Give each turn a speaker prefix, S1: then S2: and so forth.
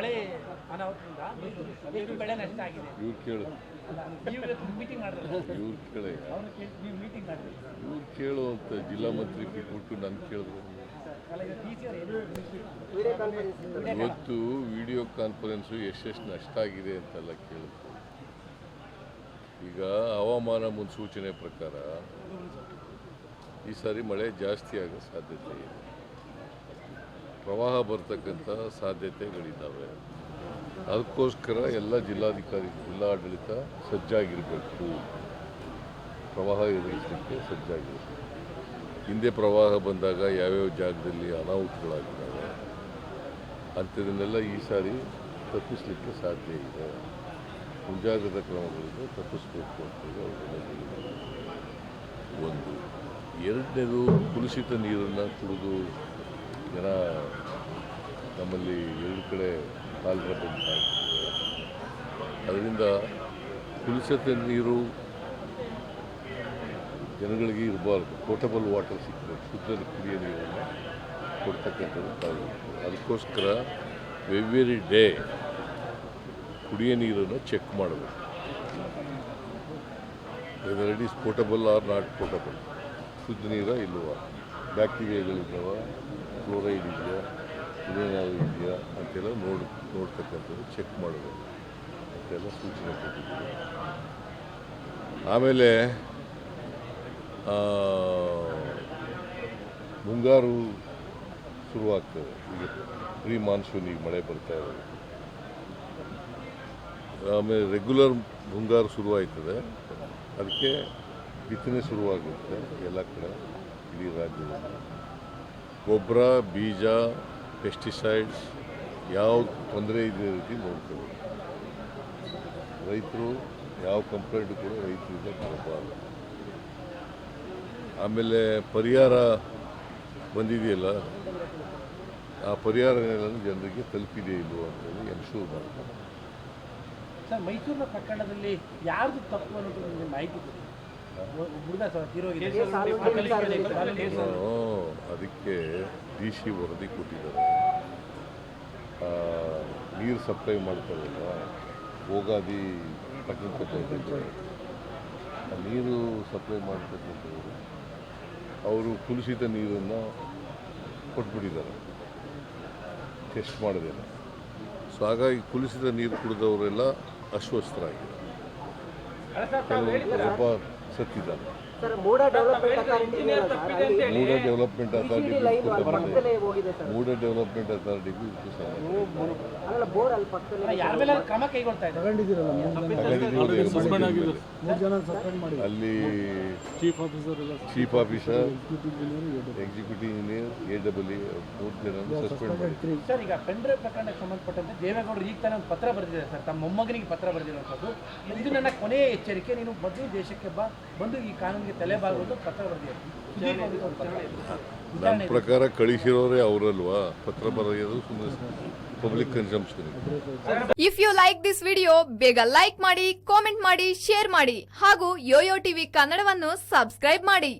S1: ಮಳೆ ಅನಾಹುತದಿಂದ ಎಷ್ಟು ಬೆಳೆ ನಷ್ಟ ಆಗಿದೆ?
S2: ಇವ್ರು ಕೇಳು.
S1: ನೀವು ಇವತ್ತು ಮೀಟಿಂಗ್ ಮಾಡಿದ್ರೆ
S2: ಇವ್ರು ಕೇಳಿ.
S1: ಅವ್ರು ಕೇಳಿ ನೀವು ಮೀಟಿಂಗ್ ಮಾಡಿದ್ರಿ.
S2: ಇವ್ರು ಕೇಳು ಅಂತ ಜಿಲ್ಲಾ ಮಂತ್ರಿ ಕೊಟ್ಟು ನಾನು ಕೇಳಿದ್ರು.
S1: ಅಲ್ಲ ಈಗ ಡಿ ಸಿ ಅವರು ಏನು
S2: ಇವತ್ತು ವಿಡಿಯೋ ಕಾನ್ಫರೆನ್ಸು ಎಷ್ಟೆಷ್ಟು ನಷ್ಟ ಆಗಿದೆ ಅಂತೆಲ್ಲ ಕೇಳಿದ್ರು ಈಗ ಹವಾಮಾನ ಮುನ್ಸೂಚನೆ ಪ್ರಕಾರ ಈ ಸಾರಿ ಮಳೆ ಜಾಸ್ತಿ ಆಗೋ ಸಾಧ್ಯತೆ ಇದೆ. ಪ್ರವಾಹ ಬರ್ತಕ್ಕಂಥ ಸಾಧ್ಯತೆಗಳಿದ್ದಾವೆ. ಅದಕ್ಕೋಸ್ಕರ ಎಲ್ಲ ಜಿಲ್ಲಾಧಿಕಾರಿ, ಜಿಲ್ಲಾಡಳಿತ ಸಜ್ಜಾಗಿರಬೇಕು. ಪ್ರವಾಹ ಎದುರಿಸಲಿಕ್ಕೆ ಸಜ್ಜಾಗಿರಬೇಕು. ಹಿಂದೆ ಪ್ರವಾಹ ಬಂದಾಗ ಯಾವ್ಯಾವ ಜಾಗದಲ್ಲಿ ಅನಾಹುತಗಳಾಗಿದ್ದಾವೆ, ಅಂಥದನ್ನೆಲ್ಲ ಈ ಸಾರಿ ತಪ್ಪಿಸಲಿಕ್ಕೆ ಸಾಧ್ಯ ಇದೆ. ಮುಂಜಾಗ್ರತಾ ಕ್ರಮಗಳಿಂದ ತಪ್ಪಿಸಬೇಕು ಅಂತೇಳಿ ಒಂದು, ಎರಡನೇದು ಕುಲುಷಿತ ನೀರನ್ನು ಕುಡಿದು ಜನ ನಮ್ಮಲ್ಲಿ ಎರಡು ಕಡೆ ಕಾಲರ ಅದರಿಂದ ಕುಲುಷಿತ ನೀರು ಜನಗಳಿಗೆ ಇರಬಾರ್ದು. ಪೋರ್ಟಬಲ್ ವಾಟರ್ ಸಿಗ್ಬೇಕು ಶುದ್ಧ ಕುಡಿಯೋ ನೀರನ್ನು ಕೊಡ್ತಕ್ಕಂಥದ್ದು ತಾವು. ಅದಕ್ಕೋಸ್ಕರ ಎವ್ರಿ ಡೇ ಕುಡಿಯೋ ನೀರನ್ನು ಚೆಕ್ ಮಾಡಬೇಕು. It is portable or not portable ಶುದ್ಧ ನೀರ ಇಲ್ವಾ ಬ್ಯಾಕ್ಟೀರಿಯಾಗಳಿದ್ದಾವ ಕ್ಲೋರೈಡ್ ಇದೆಯಾ, ಇದೇನಾದ್ರು ಇದೆಯಾ ಅಂತೆಲ್ಲ ನೋಡಿ, ನೋಡ್ತಕ್ಕಂಥದ್ದು ಚೆಕ್ ಮಾಡೋದು ಅಂತೆಲ್ಲ ಸೂಚನೆ ಕೊಟ್ಟಿದ್ದೀವಿ. ಆಮೇಲೆ ಮುಂಗಾರು ಶುರುವಾಗ್ತದೆ. ಈಗ ಪ್ರೀ ಮಾನ್ಸೂನ್ ಈಗ ಮಳೆ ಬರ್ತಾ ಇರೋದು ಆಮೇಲೆ ರೆಗ್ಯುಲರ್ ಮುಂಗಾರು ಶುರುವಾಯ್ತದೆ. ಅದಕ್ಕೆ ಬಿತ್ತನೆ ಶುರುವಾಗುತ್ತೆ ಎಲ್ಲ ಕಡೆ. ಇಡೀ ರಾಜ್ಯದಲ್ಲಿ ಗೊಬ್ಬರ ಬೀಜ ಪೆಸ್ಟಿಸೈಡ್ಸ್ ಯಾವ ತೊಂದರೆ ಇದೆ ರೀತಿ ನೋಡ್ಕೋಬೇಕು ರೈತರು ಯಾವ ಕಂಪ್ಲೇಂಟ್ ಕೂಡ ರೈತರಿಂದ ಬರಬಾರ್ದು ಆಮೇಲೆ ಪರಿಹಾರ ಬಂದಿದೆಯಲ್ಲ, ಆ ಪರಿಹಾರ ಜನರಿಗೆ ತಲುಪಿದೆ ಅಂತ ಅಂತೇಳಿ ಎನ್ಶೂರ್ ಮಾಡ್ತಾರೆ.
S1: ಸರ್, ಮೈಸೂರಿನ ಪ್ರಕರಣದಲ್ಲಿ ಯಾರ್ದು ತಪ್ಪು ಅನ್ನೋದು ಮಾಹಿತಿ
S2: ಅದಕ್ಕೆ ಡಿ ಸಿ ವರದಿ ಕೊಟ್ಟಿದ್ದಾರೆ. ನೀರು ಸಪ್ಲೈ ಮಾಡ್ತಾರಲ್ಲ ಹೋಗಾದಿ ಪಟ್ಟಣಕ್ಕೆ ಆ ನೀರು ಸಪ್ಲೈ ಮಾಡ್ತಕ್ಕಂಥವ್ರು ಅವರು ಕುಲುಷಿತ ನೀರನ್ನು ಕೊಟ್ಬಿಟ್ಟಿದ್ದಾರೆ. ಟೆಸ್ಟ್ ಮಾಡಿದ್ದೇನೆ ಸೊ ಹಾಗಾಗಿ ಕುಲುಷಿತ ನೀರು ಕುಡಿದವರೆಲ್ಲ ಅಸ್ವಸ್ಥರಾಗಿದ್ದಾರೆ. ಒಬ್ಬ ಸತ್ತಿದ್ದಾರೆ
S3: sir MUDA development authority
S2: MUDA development
S3: ಅಲ್ಲಿ
S2: authority
S4: chief officer
S2: executive engineer A W ಮೂರು ಸಸ್ಪೆಂಡ್ ಮಾಡಿ
S1: ಸರ್ ಈಗ ಪೆಂಡ್ರೆ ಪ್ರಕರಣಕ್ಕೆ ಸಂಬಂಧಪಟ್ಟಂತೆ ದೇವೇಗೌಡರು ಈಗ ತಾನೇ ಒಂದು ಪತ್ರ ಬರೆದಿದ್ದಾರೆ ಸರ್. ತಮ್ಮ ಮೊಮ್ಮಗನಿಗೆ ಪತ್ರ ಬರೆದಿರುವಂಥದ್ದು. ಇದು ನನ್ನ ಕೊನೆಯ ಎಚ್ಚರಿಕೆ. ನೀನು ಮೊದಲು ದೇಶಕ್ಕೆ ಬಾ. ಬಂದು ಈ ಕಾನೂನಿಗೆ ತಲೆ ಬಾಗುವುದು ಪತ್ರ ಬರೆದಿದ್ದಾರೆ
S2: ನನ್ನ ಪ್ರಕಾರ ಕಳಿಸಿರೋರೇ ಅವರಲ್ವಾ? ಪತ್ರ ಬರೆಯೋದು ಸುಮ್ಮನೆ public consumption
S5: if you like this video ಬೇಗ ಲೈಕ್ ಮಾಡಿ ಕಾಮೆಂಟ್ ಮಾಡಿ ಶೇರ್ ಮಾಡಿ. ಹಾಗೂ ಯೋಯೋ ಟಿವಿ ಕನ್ನಡವನ್ನು ಸಬ್ಸ್ಕ್ರೈಬ್ ಮಾಡಿ.